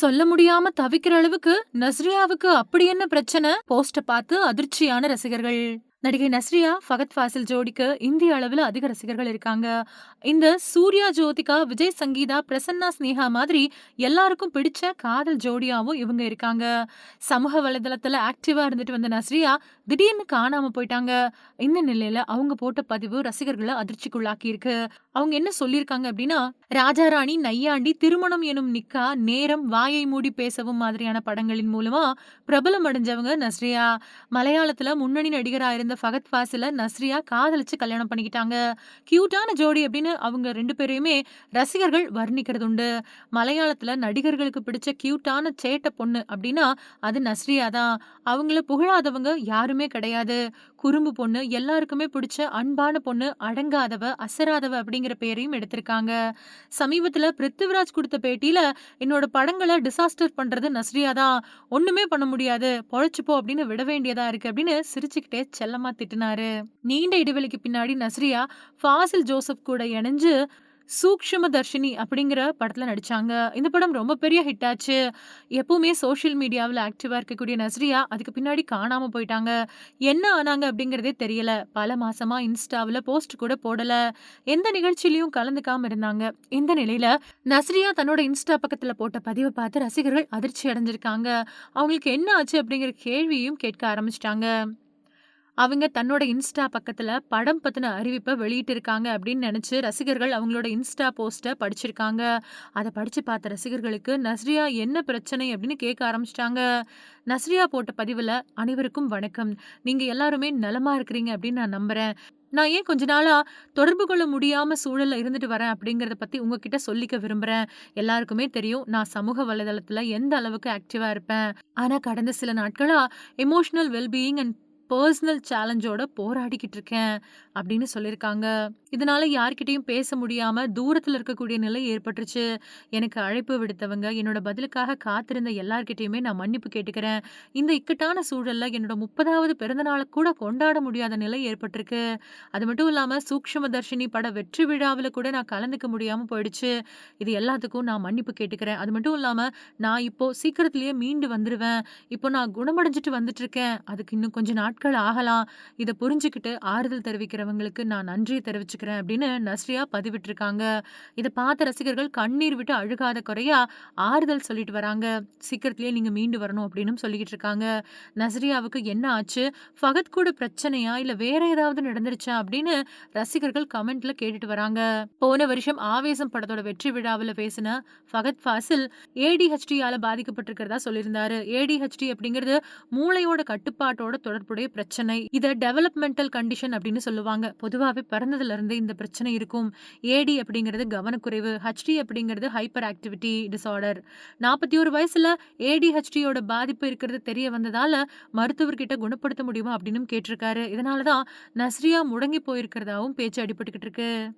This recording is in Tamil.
சொல்ல முடியாம தவிக்கிற அளவுக்கு நஸ்ரியாவுக்கு அப்படி என்ன பிரச்சனை? போஸ்ட பார்த்து அதிர்ச்சியான ரசிகர்கள். நடிகை நஸ்ரியா ஃபகத் ஃபாசில் ஜோடிக்கு இந்திய அளவில் அதிக ரசிகர்கள் இருக்காங்க. இந்த சூர்யா ஜோதிகா விஜய் சங்கீதா பிரசன்னா ஸ்னேகா மாதிரி எல்லாருக்கும் பிடிச்ச காதல் ஜோடியாவும் இவங்க இருக்காங்க. சமூக வலைதளத்தில் ஆக்டிவாக இருந்துட்டு வந்த நஸ்ரியா திடீர்னு காணாமல் போயிட்டாங்க. இந்த நிலையில் அவங்க போட்ட பதிவு ரசிகர்களை அதிர்ச்சிக்குள்ளாக்கி இருக்கு அவங்க என்ன சொல்லியிருக்காங்க அப்படின்னா ராஜாராணி நையாண்டி திருமணம் எனும் நிக்கா நேரம் வாயை மூடி பேசவும் மாதிரியான படங்களின் மூலமா பிரபலம் அடைஞ்சவங்க நஸ்ரியா. மலையாளத்துல முன்னணி நடிகரா இருந்த ஃபகத் ஃபாசில நஸ்ரியா காதலிச்சு கல்யாணம் பண்ணிக்கிட்டாங்க. கியூட்டான ஜோடி அப்படின்னு அவங்க ரெண்டு பேரையுமே ரசிகர்கள் வர்ணிக்கிறது உண்டு மலையாளத்துல நடிகர்களுக்கு பிடிச்ச கியூட்டான சேட்ட பொண்ணு அப்படின்னா அது நஸ்ரியா தான். அவங்கள புகழாதவங்க யாருமே கிடையாது. குறும்பு பொண்ணு எல்லாருக்குமே பிடிச்ச அன்பான பொண்ணு அடங்காதவ அசராதவ அப்படிங்கிற பேரையும் எடுத்திருக்காங்க. சமீபத்துல பிருத்திவிராஜ் கொடுத்த பேட்டியில் என்னோட படங்களை டிசாஸ்டர் பண்றது நஸ்ரியா தான் ஒண்ணுமே பண்ண முடியாது பொழைச்சிப்போ அப்படின்னு விட வேண்டியதா இருக்கு அப்படின்னு சிரிச்சுக்கிட்டே செல்லமாக திட்டினாரு. நீண்ட இடைவெளிக்கு பின்னாடி நஸ்ரியா ஃபாசில் ஜோசப் கூட இணைஞ்சு சூக்ஷ்ம தர்ஷினி அப்படிங்கிற படத்துல நடிச்சாங்க. இந்த படம் ரொம்ப பெரிய ஹிட் ஆச்சு. எப்பவுமே சோஷியல் மீடியாவில் ஆக்டிவாக இருக்கக்கூடிய நஸ்ரியா அதுக்கு பின்னாடி காணாமல் போயிட்டாங்க. என்ன ஆனாங்க அப்படிங்கிறதே தெரியல. பல மாசமா இன்ஸ்டாவில் போஸ்ட் கூட போடல. எந்த நிகழ்ச்சியிலையும் கலந்துக்காம இருந்தாங்க. இந்த நிலையில நஸ்ரியா தன்னோட இன்ஸ்டா பக்கத்துல போட்ட பதிவை பார்த்து ரசிகர்கள் அதிர்ச்சி அடைஞ்சிருக்காங்க. அவங்களுக்கு என்ன ஆச்சு அப்படிங்கிற கேள்வியும் கேட்க ஆரம்பிச்சிட்டாங்க. அவங்க தன்னோட இன்ஸ்டா பக்கத்துல படம் பத்தின அறிவிப்பை வெளியிட்டிருக்காங்க அப்படின்னு நினைச்சு ரசிகர்கள் அவங்களோட இன்ஸ்டா போஸ்ட்டை படிச்சிருக்காங்க. அதை படிச்சு பார்த்த ரசிகர்களுக்கு நஸ்ரியா என்ன பிரச்சனை? அப்படின்னு கேட்க ஆரம்பிச்சிட்டாங்க. நஸ்ரியா போட்ட பதிவில் அனைவருக்கும் வணக்கம். நீங்கள் எல்லாருமே நலமாக இருக்கிறீங்க அப்படின்னு நான் நம்புகிறேன் நான் ஏன் கொஞ்ச நாளாக தொடர்பு கொள்ள முடியாம சூழலில் இருந்துட்டு வரேன் அப்படிங்கிறத பற்றி உங்ககிட்ட சொல்லிக்க விரும்புகிறேன் எல்லாருக்குமே தெரியும் நான் சமூக வலைதளத்தில் எந்த அளவுக்கு ஆக்டிவாக இருப்பேன். ஆனால் கடந்த சில நாட்களாக எமோஷனல் வெல்பீயிங் அண்ட் பர்சனல் சேலஞ்சோட போராடிக்கிட்டு இருக்கேன் அப்படின்னு சொல்லியிருக்காங்க. இதனால யார்கிட்டையும் பேச முடியாம தூரத்தில் இருக்கக்கூடிய நிலை ஏற்பட்டுருச்சு. எனக்கு அழைப்பு விடுத்தவங்க என்னோட பதிலுக்காக காத்திருந்த எல்லார்கிட்டையுமே நான் மன்னிப்பு கேட்டுக்கிறேன். இந்த இக்கட்டான சூழல்ல என்னோட முப்பதாவது பிறந்த நாளை கூட கொண்டாட முடியாத நிலை ஏற்பட்டிருக்கு. அது மட்டும் இல்லாம சூக்ஷம தர்ஷினி பட வெற்றி விழாவில் கூட நான் கலந்துக்க முடியாம போயிடுச்சு. இது எல்லாத்துக்கும் நான் மன்னிப்பு கேட்டுக்கிறேன். அது மட்டும் இல்லாம நான் இப்போ சீக்கிரத்திலேயே மீண்டு வந்துருவேன். இப்போ நான் குணமடைஞ்சிட்டு வந்துட்டு இருக்கேன் அதுக்கு இன்னும் கொஞ்சம் நாள் நாட்கள் ஆகலாம். இதை புரிஞ்சுக்கிட்டு ஆறுதல் தெரிவிக்கிறவங்களுக்கு நான் நன்றியை தெரிவிச்சுக்கிறேன் அப்படின்னு நஸ்ரியா பதிவிட்டிருக்காங்க. இதை பார்த்த ரசிகர்கள் கண்ணீர் விட்டு அழுகாத குறையா ஆறுதல் சொல்லிட்டு வராங்க. சீக்கிரத்திலேயே நீங்க மீண்டு வரணும் அப்படின்னு சொல்லிக்கிட்டு இருக்காங்க நஸ்ரியாவுக்கு என்ன ஆச்சு? ஃபகத் கூட பிரச்சனையா? இல்ல வேற ஏதாவது நடந்துருச்சா? அப்படின்னு ரசிகர்கள் கமெண்ட்ல கேட்டுட்டு வராங்க. போன வருஷம் ஆவேசம் படத்தோட வெற்றி விழாவில் பேசின ஃபகத் ஃபாசில் ஏடிஹெச்டியால பாதிக்கப்பட்டிருக்கிறதா சொல்லியிருந்தாரு. ஏடிஹெச்டி அப்படிங்கிறது மூளையோட கட்டுப்பாட்டோட தொடர்புடைய பிரச்சனை. இதை டெவலப்மெண்டல் கண்டிஷன் அப்படின்னு சொல்லுவாங்க. பொதுவாகவே பிறந்ததுல இருந்து இந்த பிரச்சனை இருக்கும். ஏடி அப்படிங்கிறது கவனக்குறைவு ஹச்டி அப்படிங்கிறது ஹைப்பர் ஆக்டிவிட்டி டிசார்டர் நாற்பத்தி ஒரு வயசுல ஏடி ஹச்டியோட பாதிப்பு இருக்கிறது தெரிய வந்ததால மருத்துவர்கிட்ட குணப்படுத்த முடியுமா அப்படின்னு கேட்டிருக்காரு. இதனாலதான் நஸ்ரியா முடங்கி போயிருக்கிறதாவும் பேச்சு அடிபட்டுக்கிட்டு இருக்கு.